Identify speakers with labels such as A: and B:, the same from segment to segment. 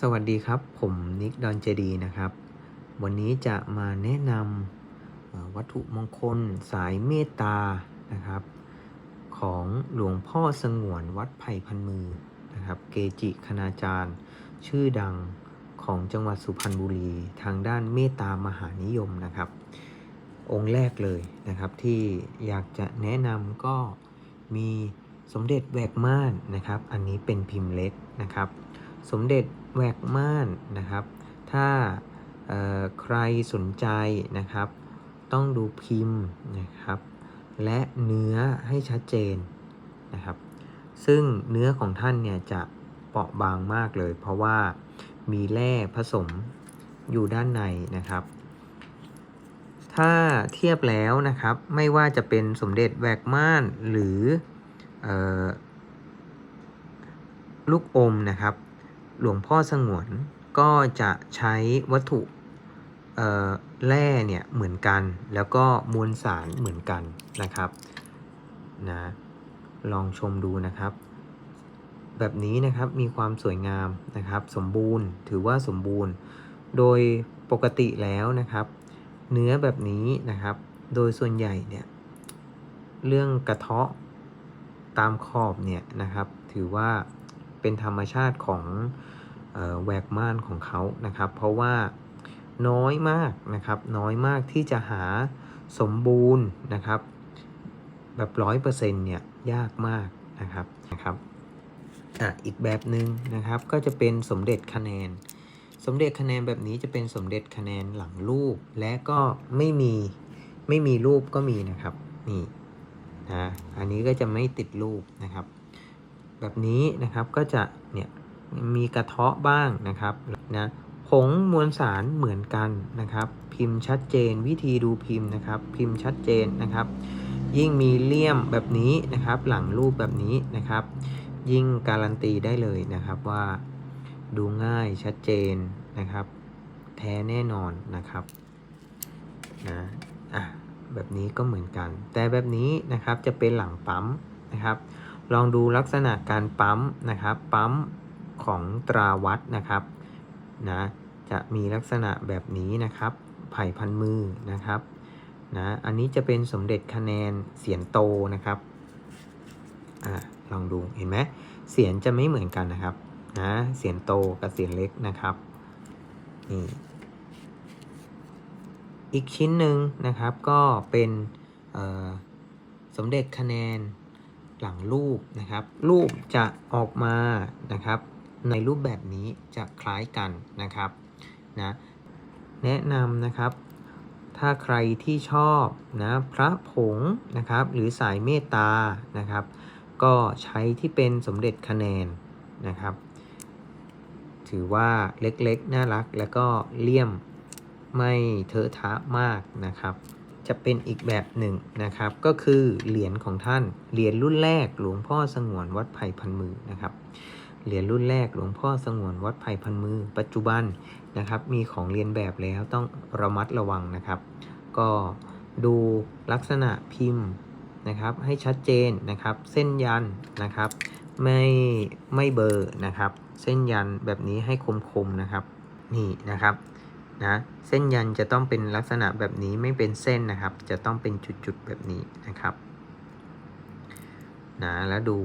A: สวัสดีครับ ผมนิกดอนเจดีนะครับ วันนี้จะมาแนะนำวัตถุมงคลสายเมตตานะครับ ของหลวงพ่อสงวนวัดไผ่พันมือนะครับ เกจิคณาจารย์ ชื่อดังของจังหวัดสุพรรณบุรีทางด้านเมตตามหานิยมนะครับ องค์แรกเลยนะครับที่อยากจะแนะนำก็มีสมเด็จแหวกม่านนะครับ อันนี้เป็นพิมพ์เล็กนะครับ สมเด็จแหวกม่านนะครับ ถ้าใครสนใจนะครับ ต้องดูพิมพ์นะครับ และเนื้อให้ชัดเจนนะครับ ซึ่งเนื้อของท่านเนี่ยจะเปราะบางมากเลย เพราะว่ามีแร่ผสมอยู่ด้านในนะครับ ถ้าเทียบแล้วนะครับไม่ว่าจะเป็นสมเด็จแวกม่านหรือออลูกอมนะครับ หลวงพ่อสงวนก็จะใช้วัตถุแร่เนี่ยเหมือนกัน แล้วก็มวลสารเหมือนกันนะครับนะลองชมดูนะครับ แบบนี้นะครับมีความสวยงามนะครับ สมบูรณ์ถือว่าสมบูรณ์ โดยปกติแล้วนะครับ เนื้อแบบนี้นะครับ โดยส่วนใหญ่เนี่ยเรื่องกระเทาะตามขอบเนี่ยนะครับ ถือว่า เป็นธรรมชาติของออแหวกม่านของเขานะครับ เพราะว่าน้อยมากนะครับ น้อยมากที่จะหาสมบูรณ์นะครับ แบบร้อยเปอร์เซ็นต์เนี่ยยากมากนะครับนะครับอะอีกแบบหนึ่งนะครับก็จะเป็นสมเด็จคะแนน สมเด็จคะแนนแบบนี้จะเป็นสมเด็จคะแนนหลังรูป และก็ไม่มีไม่มีรูปก็มีนะครับนี่นะอันนี้ก็จะไม่ติดรูปนะครับ แบบนี้นะครับก็จะเนี่ยมีกระเทาะบ้างนะครับนะผงมวลสารเหมือนกันนะครับ พิมพ์ชัดเจนวิธีดูพิมพ์นะครับ พิมพ์ชัดเจนนะครับ ยิ่งมีเลี่ยมแบบนี้นะครับ หลังรูปแบบนี้นะครับ ยิ่งการันตีได้เลยนะครับว่าดูง่ายชัดเจนนะครับ แท้แน่นอนนะครับนะอะแบบนี้ก็เหมือนกัน แต่แบบนี้นะครับจะเป็นหลังปั๊มนะครับ ลองดูลักษณะการปั๊มนะครับ ปั๊มของตราวัดนะครับนะจะมีลักษณะแบบนี้นะครับไผ่พันมือนะครับนะอันนี้จะเป็นสมเด็จคะแนนเสียนโตนะครับอ่าลองดูเห็นไหมเสียนจะไม่เหมือนกันนะครับนะเสียนโตกับเสียนเล็กนะครับนี่อีกชิ้นหนึ่งนะครับก็เป็นสมเด็จคะแนน หลังรูปนะครับ รูปจะออกมานะครับ ในรูปแบบนี้จะคล้ายกันนะครับนะแนะนำนะครับ ถ้าใครที่ชอบนะพระผงนะครับหรือสายเมตตานะครับ ก็ใช้ที่เป็นสมเด็จคะแนนนะครับ ถือว่าเล็กๆ น่ารักแล้วก็เลี่ยมไม่เทอะทะมากนะครับ จะเป็นอีกแบบหนึ่งนะครับ ก็คือเหรียญของท่านเหรียญรุ่นแรกหลวงพ่อสงวนวัดไผ่พันมือนะครับเหรียญรุ่นแรกหลวงพ่อสงวนวัดไผ่พันมือ ปัจจุบันนะครับ มีของเรียนแบบแล้วต้องระมัดระวังนะครับ ก็ดูลักษณะพิมพ์นะครับ ให้ชัดเจนนะครับ เส้นยันนะครับ ไม่ไม่เบอร์นะครับ เส้นยันแบบนี้ให้คมๆนะครับ นี่นะครับ นะเส้นยันจะต้องเป็นลักษณะแบบนี้ไม่เป็นเส้นนะครับ จะต้องเป็นจุดๆแบบนี้นะครับนะแล้วดู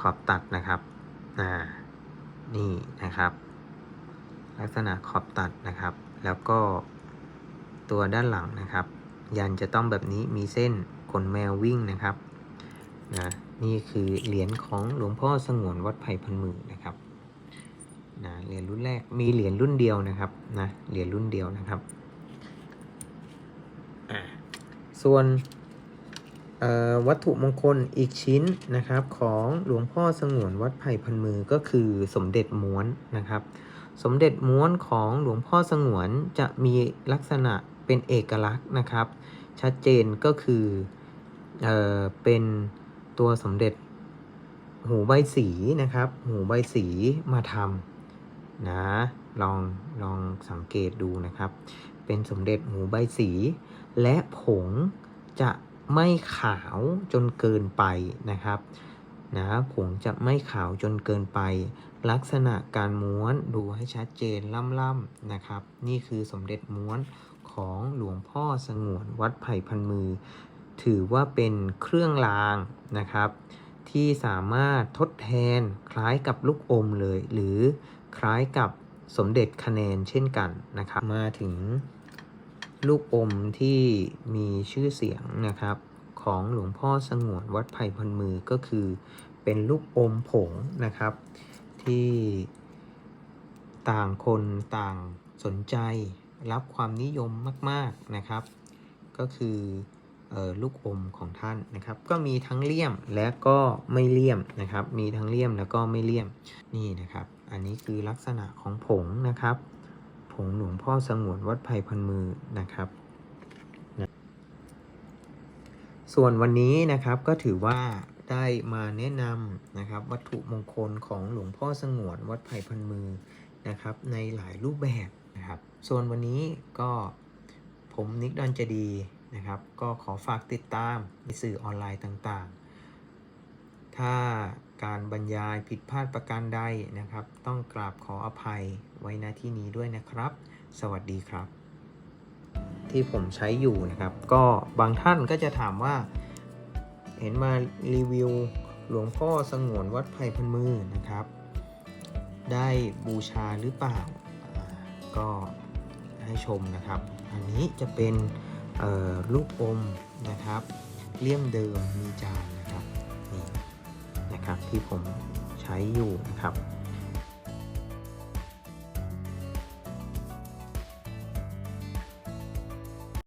A: ขอบตัดนะครับอ่านี่นะครับ ลักษณะขอบตัดนะครับ แล้วก็ตัวด้านหลังนะครับ ยันจะต้องแบบนี้มีเส้นขนแมววิ่งนะครับนะนี่คือเหรียญของหลวงพ่อสงวนวัดไผ่พันมือนะครับ นะเหรียญรุ่นแรกมีเหรียญรุ่นเดียวนะครับนะเหรียญรุ่นเดียวนะครับอ่าส่วนวัตถุมงคลอีกชิ้นนะครับ ของหลวงพ่อสงวนวัดไผ่พันมือก็คือสมเด็จม้วนนะครับ สมเด็จม้วนของหลวงพ่อสงวนจะมีลักษณะเป็นเอกลักษณ์นะครับ ชัดเจนก็คือเออเป็นตัวสมเด็จหูใบสีนะครับ หูใบสีมาทำ นะลองลองสังเกตดูนะครับ เป็นสมเด็จหมูใบสี และผงจะไม่ขาวจนเกินไปนะครับนะผงจะไม่ขาวจนเกินไป ลักษณะการม้วนดูให้ชัดเจนล่ำๆนะครับ นี่คือสมเด็จม้วนของหลวงพ่อสงวนวัดไผ่พันมือ ถือว่าเป็นเครื่องรางนะครับ ที่สามารถทดแทนคล้ายกับลูกอมเลย หรือ คล้ายกับสมเด็จคะแนนเช่นกันนะครับ มาถึงลูกอมที่มีชื่อเสียงนะครับ ของหลวงพ่อสงวนวัดไผ่พันมือก็คือเป็นลูกอมผงนะครับ ที่ต่างคนต่างสนใจรับความนิยมมาก ๆนะครับ ก็คือออลูกอมของท่านนะครับ ก็มีทั้งเลี่ยมและก็ไม่เลี่ยมนะครับ มีทั้งเลี่ยมแล้วก็ไม่เลี่ยมนี่นะครับ อันนี้คือลักษณะของผงนะครับ ผงหลวงพ่อสงวนวัดไผ่พันมือนะครับ ส่วนวันนี้นะครับก็ถือว่าได้มาแนะนำนะครับ วัตถุมงคลของหลวงพ่อสงวนวัดไผ่พันมือนะครับ ในหลายรูปแบบนะครับ ส่วนวันนี้ก็ผมนิกดอนเจดีนะครับ ก็ขอฝากติดตามในสื่อออนไลน์ต่างๆ ถ้าการบรรยายผิดพลาดประการใดนะครับ ต้องกราบขออภัยไว้ณที่นี้ด้วยนะครับ สวัสดีครับ ที่ผมใช้อยู่นะครับ ก็บางท่านก็จะถามว่า เห็นมารีวิวหลวงพ่อสงวนวัดไผ่พันมือนะครับ ได้บูชาหรือเปล่า ก็ให้ชมนะครับ อันนี้จะเป็นเอ่อลูกอมนะครับ เลี่ยมเดิมมีจานนะครับ ครับที่ผมใช้อยู่นะครับ